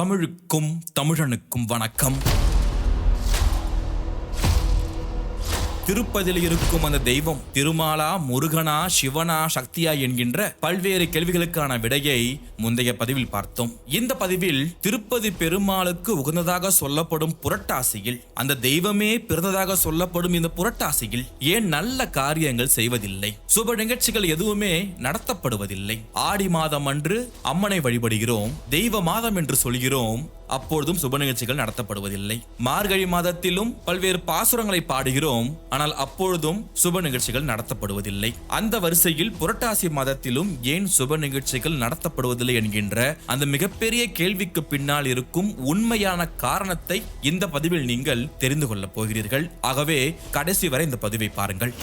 தமிழுக்கும் தமிழனுக்கும் வணக்கம். திருப்பதியில் இருக்கும் அந்த தெய்வம் திருமாலா முருகனா சிவனா சக்தியா என்கின்ற பல்வேறு கேள்விகளுக்கான விடையை முந்தைய பதிவில் பார்த்தோம். இந்த பதிவில் திருப்பதி பெருமாளுக்கு உகந்ததாக சொல்லப்படும் புரட்டாசியில் அந்த தெய்வமே பிறந்ததாக சொல்லப்படும் இந்த புரட்டாசியில் ஏன் நல்ல காரியங்கள் செய்வதில்லை? சுப நிகழ்ச்சிகள் எதுவுமே நடத்தப்படுவதில்லை. ஆடி மாதம் அன்று அம்மனை வழிபடுகிறோம் தெய்வ மாதம் என்று சொல்கிறோம் அப்பொழுதும் சுப நிகழ்ச்சிகள் நடத்தப்படுவதில்லை. மார்கழி மாதத்திலும் பல்வேறு பாசுரங்களை பாடுகிறோம். ஆனால் அப்பொழுதும் சுப நிகழ்ச்சிகள் நடத்தப்படுவதில்லை. அந்த வரிசையில் புரட்டாசி மாதத்திலும் ஏன் சுப நிகழ்ச்சிகள் நடத்தப்படுவதில்லை என்கின்ற அந்த மிகப்பெரிய கேள்விக்கு பின்னால் இருக்கும் உண்மையான காரணத்தை இந்த பதிவில் நீங்கள் தெரிந்து கொள்ளப் போகிறீர்கள். ஆகவே கடைசி வரை இந்த பதிவை பாருங்கள்.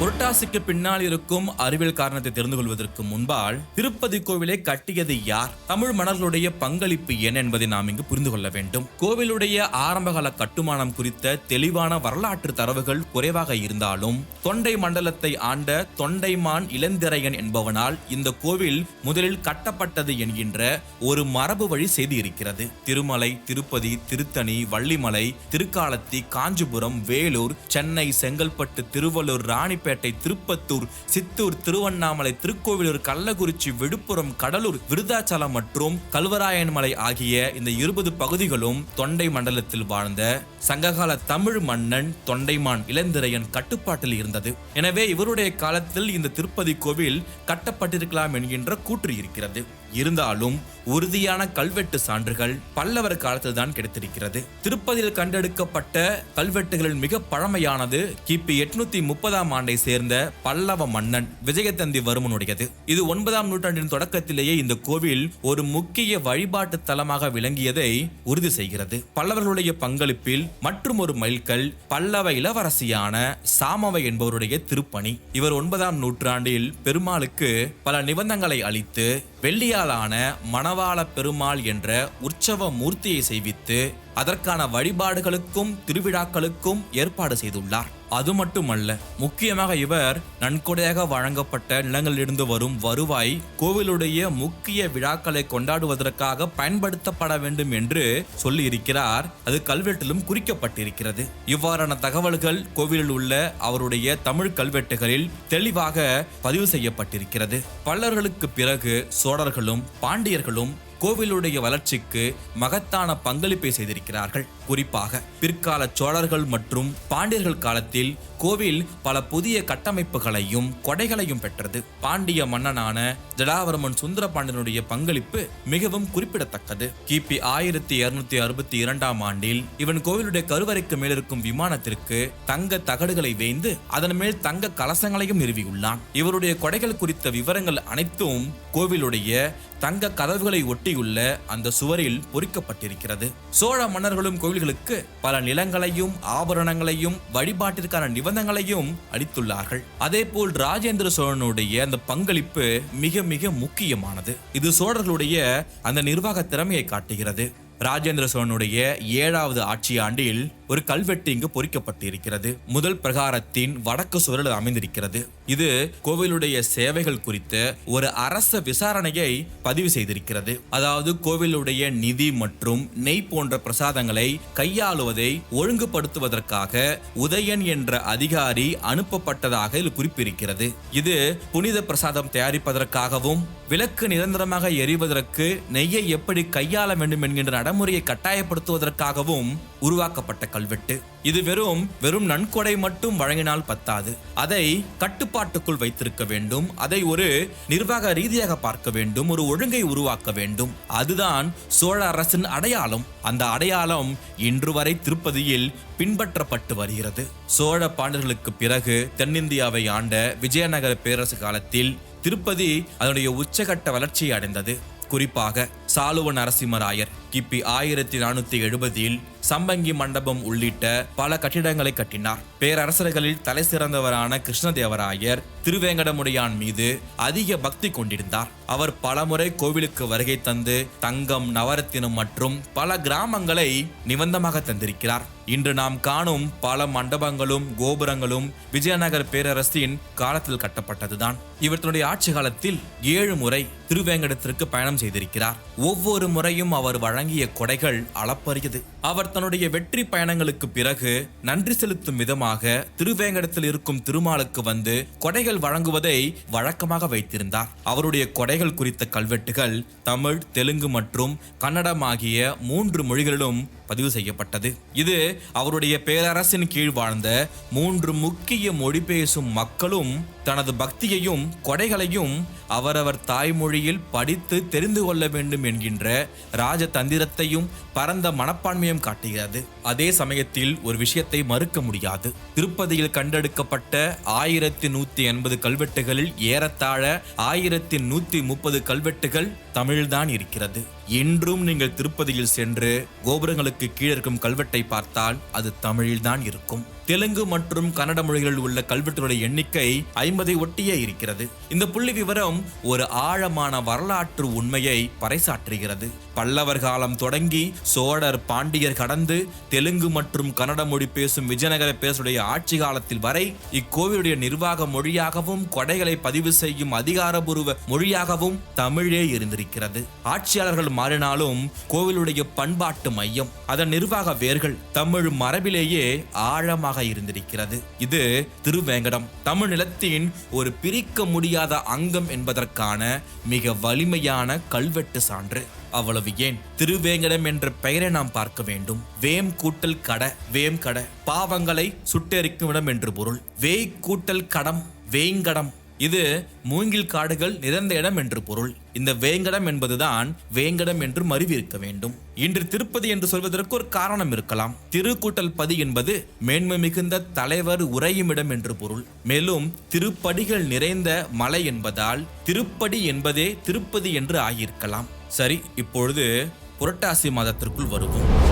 புரட்டாசிக்கு பின்னால் இருக்கும் அறிவியல் காரணத்தை தெரிந்து கொள்வதற்கு முன்பால் திருப்பதி கோவிலை கட்டியது யார்? தமிழ் மன்னர்களுடைய பங்களிப்பு என்ன என்பதை நாம் இங்கு புரிந்து கொள்ள வேண்டும். கோவிலுடைய ஆரம்பகால கட்டுமானம் குறித்த தெளிவான வரலாற்று தரவுகள் குறைவாக இருந்தாலும் தொண்டை மண்டலத்தை ஆண்ட தொண்டைமான் இளந்திரையன் என்பவனால் இந்த கோவில் முதலில் கட்டப்பட்டது என்கின்ற ஒரு மரபு வழி செய்தி இருக்கிறது திருமலை திருப்பதி திருத்தணி வள்ளிமலை திருக்காலத்தி காஞ்சிபுரம் வேலூர் சென்னை செங்கல்பட்டு திருவள்ளூர் ராணிப்பேட்டை திருப்பத்தூர் சித்தூர் திருவண்ணாமலை திருக்கோவிலூர் கள்ளக்குறிச்சி விழுப்புரம் கடலூர் விருதாச்சலம் மற்றும் கல்வராயன்மலை ஆகிய இந்த இருபது பகுதிகளும் தொண்டை மண்டலத்தில் வாழ்ந்த சங்ககால தமிழ் மன்னன் தொண்டைமான் இளந்திரையன் கட்டுப்பாட்டில் இருந்தது. எனவே இவருடைய காலத்தில் இந்த திருப்பதி கோவில் கட்டப்பட்டிருக்கலாம் என்கின்ற கூற்று இருக்கிறது. இருந்தாலும் உறுதியான கல்வெட்டு சான்றுகள் பல்லவர் காலத்தில் தான் கிடைத்திருக்கிறது. திருப்பதியில் கண்டெடுக்கப்பட்ட கல்வெட்டுகளில் மிக பழமையானது கிபி எட்நூத்தி முப்பதாம் ஆண்டை சேர்ந்த பல்லவ மன்னன் விஜயதந்தி வர்மனுடையது. இது ஒன்பதாம் நூற்றாண்டின் தொடக்கத்திலேயே இந்த கோவில் ஒரு முக்கிய வழிபாட்டு தலமாக விளங்கியதை உறுதி செய்கிறது. பல்லவர்களுடைய பங்களிப்பில் மற்றும் ஒரு மைல்கல் பல்லவ இளவரசியான சாமவை என்பவருடைய திருப்பணி. இவர் ஒன்பதாம் நூற்றாண்டில் பெருமாளுக்கு பல நிபந்தங்களை அளித்து வெள்ளியாலான மணவாள பெருமாள் என்ற உற்சவ மூர்த்தியை செய்வித்து அதற்கான வழிபாடுகளுக்கும் திருவிழாக்களுக்கும் ஏற்பாடு செய்துள்ளார். அது மட்டுமல்ல முக்கியமாக இவர் நன்கொடையாக வழங்கப்பட்ட நிலங்களிலிருந்து வரும் வருவாய் கோவிலுடைய முக்கிய விழாக்களை கொண்டாடுவதற்காக பயன்படுத்தப்பட வேண்டும் என்று சொல்லி இருக்கிறார் அது கல்வெட்டிலும் குறிக்கப்பட்டிருக்கிறது. இவ்வாறான தகவல்கள் கோவிலில் உள்ள அவருடைய தமிழ் கல்வெட்டுகளில் தெளிவாக பதிவு செய்யப்பட்டிருக்கிறது. பல்லர்களுக்கு பிறகு சோழர்களும் பாண்டியர்களும் கோவிலுடைய வளர்ச்சிக்கு மகத்தான பங்களிப்பை செய்திருக்கிறார்கள். குறிப்பாக பிற்கால சோழர்கள் மற்றும் பாண்டியர்கள் காலத்தில் கோவில் பல புதிய கட்டமைப்புகளையும் கொடைகளையும் பெற்றது. பாண்டிய மன்னனான ஜடாவர்மன் சுந்தர பாண்டியனுடைய பங்களிப்பு மிகவும் குறிப்பிடத்தக்கது. கிபி ஆயிரத்தி இருநூத்தி அறுபத்தி இரண்டாம் ஆண்டில் இவன் கோவிலுடைய கருவறைக்கு மேலிருக்கும் விமானத்திற்கு தங்க தகடுகளை வேய்ந்து அதன் மேல் தங்க கலசங்களையும் நிறுவியுள்ளான். இவருடைய கொடைகள் குறித்த விவரங்கள் அனைத்தும் கோவிலுடைய தங்க கதவுகளை ஒட்டியுள்ள அந்த சுவரில் பொறிக்கப்பட்டிருக்கிறது. சோழ மன்னர்களும் கோவில் கோவில்களுக்கு பல நிலங்களையும் ஆபரணங்களையும் வழிபாட்டிற்கான நிபந்தங்களையும் அளித்துள்ளார்கள். அதே போல் ராஜேந்திர சோழனுடைய அந்த பங்களிப்பு மிக மிக முக்கியமானது. இது சோழர்களுடைய அந்த நிர்வாக திறமையை காட்டுகிறது. ராஜேந்திர சோழனுடைய ஏழாவது ஆட்சி ஆண்டில் ஒரு கல்வெட்டு இங்கு பொறிக்கப்பட்டிருக்கிறது. முதல் பிரகாரத்தின் வடக்கு சுவரில் அமைந்திருக்கிறது. இது கோவிலுடைய சேவைகள் குறித்த ஒரு அரச விசாரணையை பதிவு செய்திருக்கிறது. அதாவது கோவிலுடைய நிதி மற்றும் நெய் போன்ற பிரசாதங்களை கையாளுவதை ஒழுங்குபடுத்துவதற்காக உதயன் என்ற அதிகாரி அனுப்பப்பட்டதாக இது குறிப்பிருக்கிறது. இது புனித பிரசாதம் தயாரிப்பதற்காகவும் விளக்கு நிரந்தரமாக எரிவதற்கு நெய்யை எப்படி கையாள வேண்டும் என்கின்ற நடைமுறையை கட்டாயப்படுத்துவதற்காகவும் உருவாக்கப்பட்ட கல்வெட்டு. இது வெறும் வெறும் நன்கொடை மட்டும் வழங்கினால் பத்தாது. அதை கட்டுப்பாட்டுக்குள் வைத்திருக்க வேண்டும். அதை ஒரு நிர்வாக ரீதியாக பார்க்க வேண்டும். ஒரு ஒழுங்கை உருவாக்க வேண்டும். அதுதான் சோழ அரசின் அடையாளம். அந்த அடையாளம் இன்று வரை திருப்பதியில் பின்பற்றப்பட்டு வருகிறது. சோழ பாண்டர்களுக்கு பிறகு தென்னிந்தியாவை ஆண்ட விஜயநகர பேரரசு காலத்தில் திருப்பதி அதனுடைய உச்சகட்ட வளர்ச்சியை அடைந்தது. குறிப்பாக சாலுவ நரசிம்மராயர் கிபி ஆயிரத்தி நானூத்தி எழுபதில் சம்பங்கி மண்டபம் உள்ளிட்ட பல கட்டிடங்களை கட்டினார். பேரரசர்களில் தலை சிறந்தவரான கிருஷ்ணதேவராயர் திருவேங்கடமுடையான் மீது அதிக பக்தி கொண்டிருந்தார். அவர் பலமுறை கோவிலுக்கு வருகை தந்து தங்கம் நவரத்தினம் மற்றும் பல கிராமங்களை நிபந்தமாக தந்திருக்கிறார். இன்று நாம் காணும் பல மண்டபங்களும் கோபுரங்களும் விஜயநகர பேரரசின் காலத்தில் கட்டப்பட்டதுதான். இவர் தன்னுடைய ஆட்சி காலத்தில் ஏழு முறை திருவேங்கடத்திற்கு பயணம் செய்திருக்கிறார். ஒவ்வொரு முறையும் அவர் வழங்கிய கொடைகள் அளப்பரியது. அவர் தன்னுடைய வெற்றி பயணங்களுக்கு பிறகு நன்றி செலுத்தும் விதமாக திருவேங்கடத்தில் இருக்கும் திருமாலுக்கு வந்து கொடைகள் வழங்குவதை வழக்கமாக வைத்திருந்தார். அவருடைய கொடைகள் குறித்த கல்வெட்டுகள் தமிழ் தெலுங்கு மற்றும் கன்னடம் ஆகிய மூன்று மொழிகளிலும் பதிவு செய்யப்பட்டது. இது அவருடைய பேரரசின் கீழ் வாழ்ந்த மூன்று முக்கிய மொழி பேசும் மக்களும் தனது பக்தியையும் கொடைகளையும் அவரவர் தாய்மொழியில் படித்து தெரிந்து கொள்ள வேண்டும் என்கின்ற ராஜதந்திரத்தையும் பரந்த மனப்பான்மையும் காட்டுகிறது. அதே சமயத்தில் ஒரு விஷயத்தை மறுக்க முடியாது. திருப்பதியில் கண்டெடுக்கப்பட்ட ஆயிரத்தி நூத்தி எண்பது கல்வெட்டுகளில் ஏறத்தாழ ஆயிரத்தி நூத்தி முப்பது கல்வெட்டுகள் தமிழ்தான் இருக்கிறது. இன்றும் நீங்கள் திருப்பதியில் சென்று கோபுரங்களுக்கு கீழே இருக்கும் கல்வெட்டை பார்த்தால் அது தமிழில்தான் இருக்கும். தெலுங்கு மற்றும் கன்னட மொழிகளில் உள்ள கல்வெட்டுகளுடைய எண்ணிக்கை ஐம்பதை ஒட்டியே இருக்கிறது. இந்த புள்ளி விவரம் ஒரு ஆழமான வரலாற்று உண்மையை பறைசாற்றுகிறது. பல்லவர் காலம் தொடங்கி சோழர் பாண்டியர் கடந்து தெலுங்கு மற்றும் கன்னட மொழி பேசும் விஜயநகர பேசுடைய ஆட்சி காலத்தில் வரை இக்கோவிலுடைய நிர்வாக மொழியாகவும் கொடைகளை பதிவு செய்யும் அதிகாரபூர்வ மொழியாகவும் தமிழே இருந்திருக்கிறது. ஆட்சியாளர்கள் மாறினாலும் கோவிலுடைய பண்பாட்டு மையம் அதன் நிர்வாக வேர்கள் தமிழ் மரபிலேயே ஆழமாக இருந்திருக்கிறது. இது திருவேங்கடம் தமிழ் நிலத்தின் ஒரு பிரிக்க முடியாத அங்கம் என்பதற்கான மிக வலிமையான கல்வெட்டு சான்று. அவ்வளவு ஏன்? திருவேங்கடம் என்ற பெயரை நாம் பார்க்க வேண்டும். வேம் கூட்டல் கட வேம் கட பாவங்களை சுட்டெரிக்கும் இடம் என்று பொருள். வேய் கூட்டல் கடம் வேங்கடம். இது மூங்கில் காடுகள் நிறைந்த இடம் என்று பொருள். இந்த வேங்கடம் என்பதுதான் வேங்கடம் என்று மருவிருக்க வேண்டும். இன்று திருப்பதி என்று சொல்வதற்கு ஒரு காரணம் இருக்கலாம். திருக்கூட்டல் பதி என்பது மேன்மை மிகுந்த தலைவர் உறையும் இடம் என்று பொருள். மேலும் திருப்படிகள் நிறைந்த மலை என்பதால் திருப்படி என்பதே திருப்பதி என்று ஆகியிருக்கலாம். சரி இப்பொழுது புரட்டாசி மாதத்திற்குள் வருவோம்.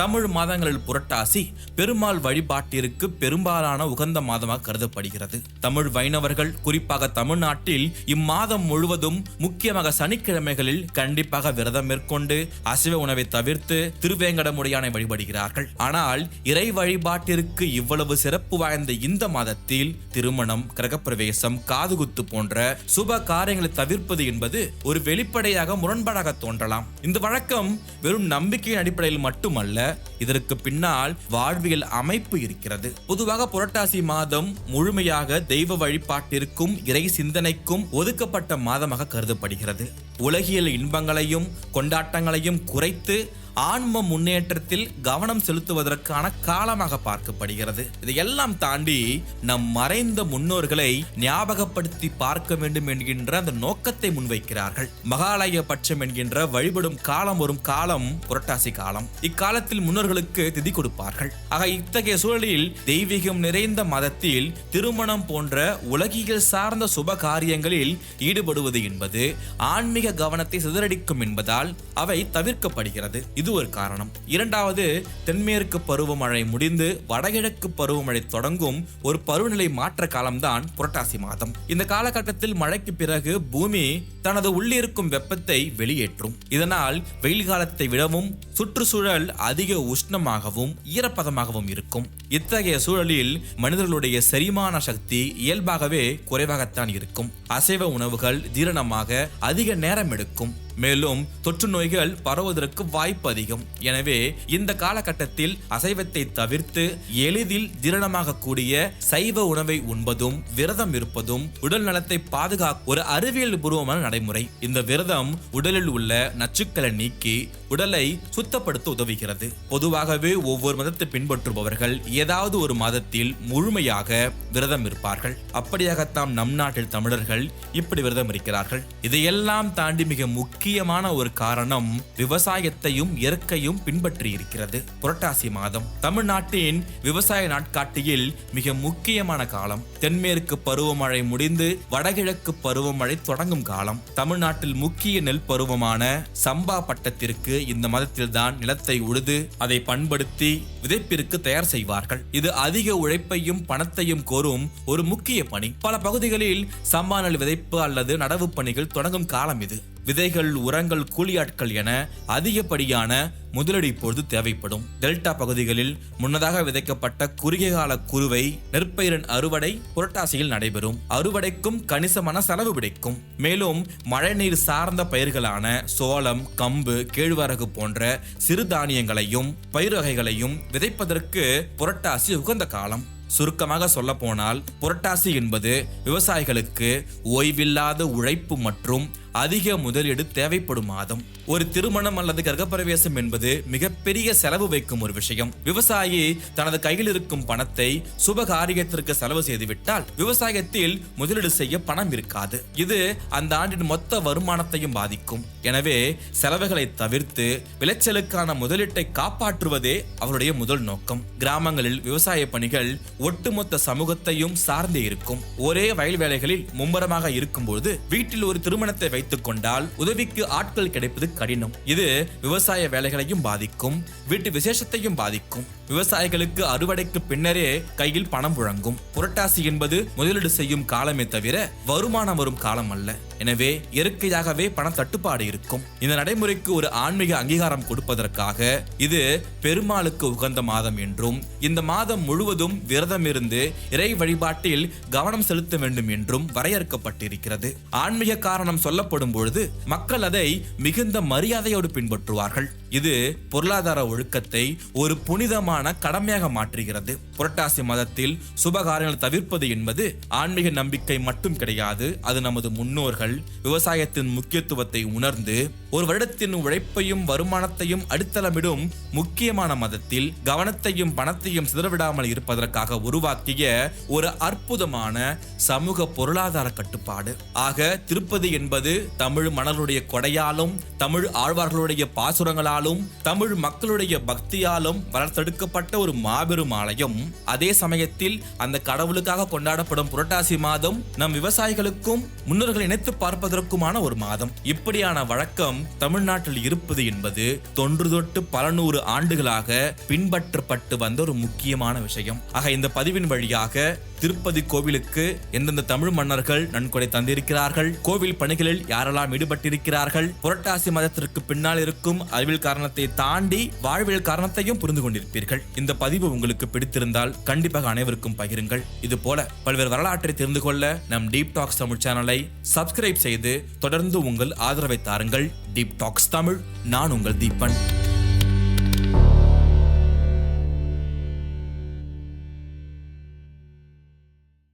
தமிழ் மாதங்களில் புரட்டாசி பெருமாள் வழிபாட்டிற்கு பெரும்பாலான உகந்த மாதமாக கருதப்படுகிறது. தமிழ் வைணவர்கள் குறிப்பாக தமிழ்நாட்டில் இம்மாதம் முழுவதும் முக்கியமாக சனிக்கிழமைகளில் கண்டிப்பாக விரதம் மேற்கொண்டு அசைவ உணவை தவிர்த்து திருவேங்கடமுடையானை வழிபடுகிறார்கள். ஆனால் இறை வழிபாட்டிற்கு இவ்வளவு சிறப்பு வாய்ந்த இந்த மாதத்தில் திருமணம் கிரகப்பிரவேசம் காதுகுத்து போன்ற சுப காரியங்களை தவிர்ப்பது என்பது ஒரு வெளிப்படையாக முரண்பாடாக தோன்றலாம். இந்த வழக்கம் வெறும் நம்பிக்கையின் அடிப்படையில் மட்டுமல்ல இதற்கு பின்னால் வாழ்வியல் அமைப்பு இருக்கிறது. பொதுவாக புரட்டாசி மாதம் முழுமையாக தெய்வ வழிபாட்டிற்கும் இறை சிந்தனைக்கும் ஒதுக்கப்பட்ட மாதமாக கருதப்படுகிறது. உலகியல் இன்பங்களையும் கொண்டாட்டங்களையும் குறைத்து ஆன்ம முன்னேற்றத்தில் கவனம் செலுத்துவதற்கான காலமாக பார்க்கப்படுகிறது. இதையெல்லாம் தாண்டி நம் மறைந்த முன்னோர்களை ஞாபகப்படுத்தி பார்க்க வேண்டும் என்கின்ற அந்த நோக்கத்தை முன்வைக்கிறார்கள். மகாலய பட்சம் என்கின்ற வழிபடும் காலம் வரும் காலம் புரட்டாசி காலம். இக்காலத்தில் முன்னோர்களுக்கு திதி கொடுப்பார்கள். ஆக இத்தகைய சூழலில் தெய்வீகம் நிறைந்த மதத்தில் திருமணம் போன்ற உலகியல் சார்ந்த சுப காரியங்களில் ஈடுபடுவது என்பது ஆன்மீக கவனத்தை சிதறடிக்கும் என்பதால் அவை தவிர்க்கப்படுகிறது. இது ஒரு காரணம். இரண்டாவது தென்மேற்கு பருவமழை முடிந்து வடகிழக்கு பருவமழை தொடங்கும் ஒரு பருவநிலை மாற்ற காலம்தான் புரட்டாசி மாதம். இந்த காலகட்டத்தில் மழைக்கு பிறகு பூமி தனது உள்ளிருக்கும் வெப்பத்தை வெளியேற்றும். இதனால் வெயில் காலத்தை விடவும் சுற்றுச்சூழல் அதிக உஷ்ணமாகவும் ஈரப்பதமாகவும் இருக்கும். இத்தகைய சூழலில் மனிதர்களுடைய செரிமான சக்தி இயல்பாகவே குறைவாகத்தான் இருக்கும். அசைவ உணவுகள் ஜீரணமாக அதிக நேரம் எடுக்கும். மேலும் தொற்று நோய்கள் பரவுவதற்கு வாய்ப்பு அதிகம். எனவே இந்த காலகட்டத்தில் அசைவத்தை தவிர்த்து எளிதில் ஜீரணமாகக்கூடிய சைவ உணவை உண்பதும் விரதம் இருப்பதும் உடல் நலத்தை பாதுகாக்க ஒரு அறிவியல் பூர்வமான நடைமுறை. இந்த விரதம் உடலில் உள்ள நச்சுக்களை நீக்கி உடலை சுத்தப்படுத்த உதவுகிறது. பொதுவாகவே ஒவ்வொரு மதத்தை பின்பற்றுபவர்கள் ஏதாவது ஒரு மதத்தில் முழுமையாக விரதம் இருப்பார்கள். அப்படியாகத்தான் நம் நாட்டில் தமிழர்கள் இப்படி விரதம் இருக்கிறார்கள். இதையெல்லாம் தாண்டி மிக முக்கிய முக்கியமான ஒரு காரணம் விவசாயத்தையும் இயற்கையும் பின்பற்றி இருக்கிறது புரட்டாசி மாதம். தமிழ்நாட்டின் விவசாய நாட்காட்டியில் மிக முக்கியமான காலம். தென்மேற்கு பருவமழை முடிந்து வடகிழக்கு பருவமழை தொடங்கும் காலம். தமிழ்நாட்டில் முக்கிய நெல் பருவமான சம்பா பட்டத்திற்கு இந்த மதத்தில்தான் நிலத்தை உழுது அதை பண்படுத்தி விதைப்பிற்கு தயார் செய்வார்கள். இது அதிக உழைப்பையும் பணத்தையும் கோரும் ஒரு முக்கிய பணி. பல பகுதிகளில் சம்பா நெல் விதைப்பு அல்லது நடவு பணிகள் தொடங்கும் காலம் இது. விதைகள் உரங்கள் கூலியாட்கள் என அதிகப்படியான முதலீடு இப்பொழுது தேவைப்படும். டெல்டா பகுதிகளில் முன்னதாக விதைக்கப்பட்ட குறுகிய கால குறுவை நெற்பயிரின் அறுவடை புரட்டாசியில் நடைபெறும். அறுவடைக்கும் கணிசமான செலவு கிடைக்கும் மேலும் மழைநீர் சார்ந்த பயிர்களான சோளம் கம்பு கேழ்வரகு போன்ற சிறுதானியங்களையும் பயிர் வகைகளையும் விதைப்பதற்கு புரட்டாசி உகந்த காலம். சுருக்கமாக சொல்ல போனால் புரட்டாசி என்பது விவசாயிகளுக்கு ஓய்வில்லாத உழைப்பு மற்றும் அதிக முதலீடு தேவைப்படும் மாதம். ஒரு திருமணம் அல்லது கர்ப்பப்பிரவேசம் என்பது மிகப்பெரிய செலவு வைக்கும் ஒரு விஷயம். விவசாயி தனது கையில் இருக்கும் பணத்தை சுப காரியத்திற்கு செலவு செய்துவிட்டால் விவசாயத்தில் முதலீடு செய்ய பணம் இருக்காது. இது அந்த ஆண்டின் மொத்த வருமானத்தையும் பாதிக்கும். எனவே செலவுகளை தவிர்த்து விளைச்சலுக்கான முதலீட்டை காப்பாற்றுவதே அவருடைய முதல் நோக்கம். கிராமங்களில் விவசாய பணிகள் ஒட்டுமொத்த சமூகத்தையும் சார்ந்தே இருக்கும். ஒரே வயல் வேலைகளில் மும்முரமாக இருக்கும்போது வீட்டில் ஒரு திருமணத்தை வைத்து வைத்துக் கொண்டால் உதவிக்கு ஆட்கள் கிடைப்பது கடினம். இது விவசாய வேலைகளையும் பாதிக்கும் வீட்டு விசேஷத்தையும் பாதிக்கும். விவசாயிகளுக்கு அறுவடைக்கு பின்னரே கையில் பணம் புழங்கும். புரட்டாசி என்பது முதலீடு செய்யும் காலமே தவிர வருமானம் வரும் காலம் அல்ல. எனவே இயற்கையாகவே பண தட்டுப்பாடு இருக்கும். இந்த நடைமுறைக்கு ஒரு ஆன்மீக அங்கீகாரம் கொடுப்பதற்காக இது பெருமாளுக்கு உகந்த மாதம் என்றும் இந்த மாதம் முழுவதும் விரதம் இருந்து இறை வழிபாட்டில் கவனம் செலுத்த வேண்டும் என்றும் வரையறுக்கப்பட்டிருக்கிறது. ஆன்மீக காரணம் சொல்லப்படும் பொழுது மக்கள் அதை மிகுந்த மரியாதையோடு பின்பற்றுவார்கள். இது பொருளாதார ஒழுக்கத்தை ஒரு புனிதமான கடமையாக மாற்றுகிறது. புரட்டாசி மதத்தில் சுபகாரியங்களை தவிர்ப்பது என்பது ஆன்மீக நம்பிக்கை மட்டும் கிடையாது. அது நமது முன்னோர்கள் விவசாயத்தின் முக்கியத்துவத்தை உணர்ந்து ஒரு வருடத்தின் உழைப்பையும் வருமானத்தையும் அடித்தளமிடும் முக்கியமான மதத்தில் கவனத்தையும் பணத்தையும் சிதறவிடாமல் இருப்பதற்காக உருவாக்கிய ஒரு அற்புதமான சமூக பொருளாதார கட்டுப்பாடு. ஆக திருப்பதி என்பது தமிழ் மணலுடைய கொடையாலும் தமிழ் ஆழ்வார்களுடைய பாசுரங்களாலும் தமிழ் மக்களுடைய பக்தியாலும் வளர்த்தெடுக்கப்பட்ட ஒரு மாபெரும் ஆலயம். அதே சமயத்தில் அந்த கடவுளுக்காக கொண்டாடப்படும் புரட்டாசி மாதம் நம் விவசாயிகளுக்கும் முன்னோர்கள் இணைத்து பார்ப்பதற்குமான ஒரு மாதம். இப்படியான வழக்கம் தமிழ்நாட்டில் இருப்பது என்பது தொன்று தொட்டு பல நூறு ஆண்டுகளாக பின்பற்றப்பட்டு வந்த ஒரு முக்கியமான விஷயம். ஆக இந்த பதிவின் வழியாக திருப்பதி கோவிலுக்கு எந்தெந்த தமிழ் மன்னர்கள் நன்கொடை தந்திருக்கிறார்கள் கோவில் பணிகளில் யாரெல்லாம் ஈடுபட்டிருக்கிறார்கள் புரட்டாசி மதத்திற்கு பின்னால் இருக்கும் அறிவியல் காரணத்தை தாண்டி வாழ்வியல் காரணத்தையும் புரிந்து கொண்டிருப்பீர்கள். இந்த பதிவு உங்களுக்கு பிடித்திருந்தால் கண்டிப்பாக அனைவருக்கும் பகிருங்கள். இது போல பல்வேறு வரலாற்றை தெரிந்து கொள்ள நம் டீப் டாக்ஸ் தமிழ் சேனலை சப்ஸ்கிரைப் செய்து தொடர்ந்து உங்கள் ஆதரவை தாருங்கள். டீப் டாக்ஸ் தமிழ் நான் உங்கள் தீபன்.